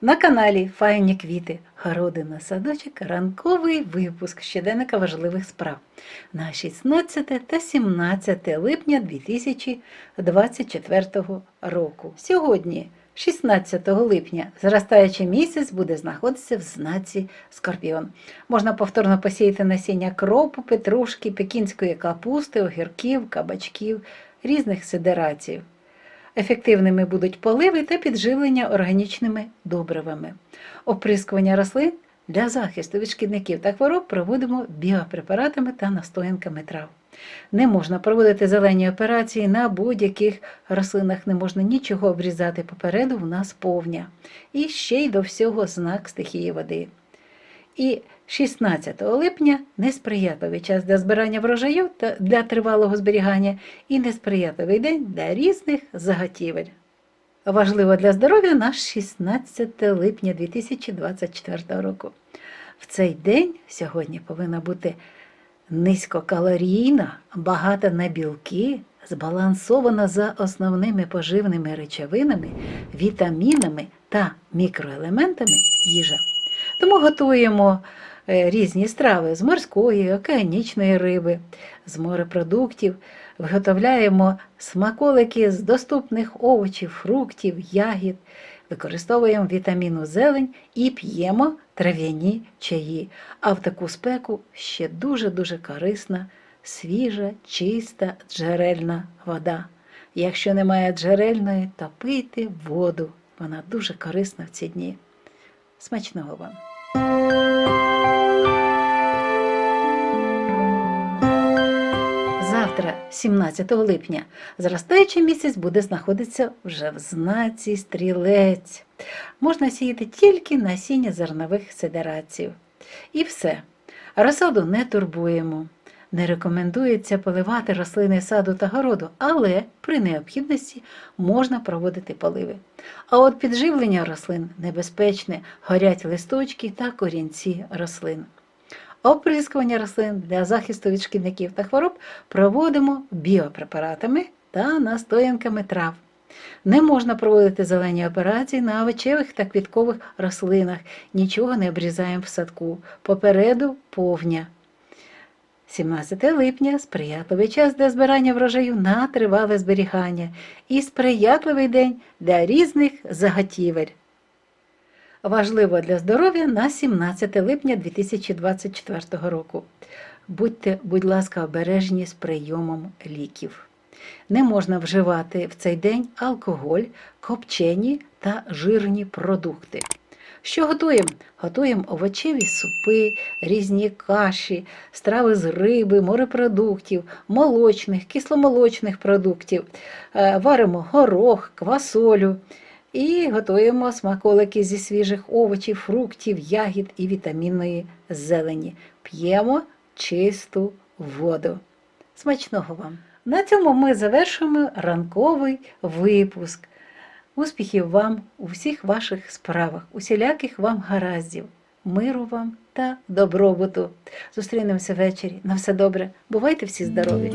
На каналі Файні квіти, городина, садочок, ранковий випуск щоденника важливих справ на 16 та 17 липня 2024 року. Сьогодні, 16 липня, зростаючий місяць буде знаходитися в знаці Скорпіон. Можна повторно посіяти насіння кропу, петрушки, пекінської капусти, огірків, кабачків, різних сидерацій. Ефективними будуть поливи та підживлення органічними добривами. Оприскування рослин для захисту від шкідників та хвороб проводимо біопрепаратами та настоянками трав. Не можна проводити зелені операції на будь-яких рослинах, не можна нічого обрізати попереду, в нас повня. І ще й до всього знак стихії води. І 16 липня несприятливий час для збирання врожаю та для тривалого зберігання і несприятливий день для різних заготівель. Важливо для здоров'я наш 16 липня 2024 року. В цей день сьогодні повинна бути низькокалорійна, багата на білки, збалансована за основними поживними речовинами, вітамінами та мікроелементами їжа. Тому готуємо е, різні страви з морської, океанічної риби, з морепродуктів, виготовляємо смаколики з доступних овочів, фруктів, ягід, використовуємо вітаміну зелень і п'ємо трав'яні чаї. А в таку спеку ще дуже-дуже корисна, свіжа, чиста джерельна вода. Якщо немає джерельної, то пийте воду. Вона дуже корисна в ці дні. Смачного вам! Завтра, 17 липня, зростаючий місяць буде знаходитися вже в знаці стрілець. Можна сіяти тільки насіння зернових сидерацій. І все. Розсаду не турбуємо. Не рекомендується поливати рослини саду та городу, але при необхідності можна проводити поливи. А от підживлення рослин небезпечне, горять листочки та корінці рослин. Оприскування рослин для захисту від шкідників та хвороб проводимо біопрепаратами та настоянками трав. Не можна проводити зелені операції на овочевих та квіткових рослинах, нічого не обрізаємо в садку. Попереду повня. 17 липня сприятливий час для збирання врожаю на тривале зберігання і сприятливий день для різних заготівель. Важливо для здоров'я на 17 липня 2024 року. Будьте, будь ласка, обережні з прийомом ліків. Не можна вживати в цей день алкоголь, копчені та жирні продукти. Що готуємо? Готуємо овочеві супи, різні каші, страви з риби, морепродуктів, молочних, кисломолочних продуктів, Е, варимо горох, квасолю і готуємо смаколики зі свіжих овочів, фруктів, ягід і вітамінної зелені. П'ємо чисту воду. Смачного вам! На цьому ми завершуємо ранковий випуск. Успіхів вам у всіх ваших справах, усіляких вам гараздів, миру вам та добробуту. Зустрінемося ввечері. На все добре. Бувайте всі здорові!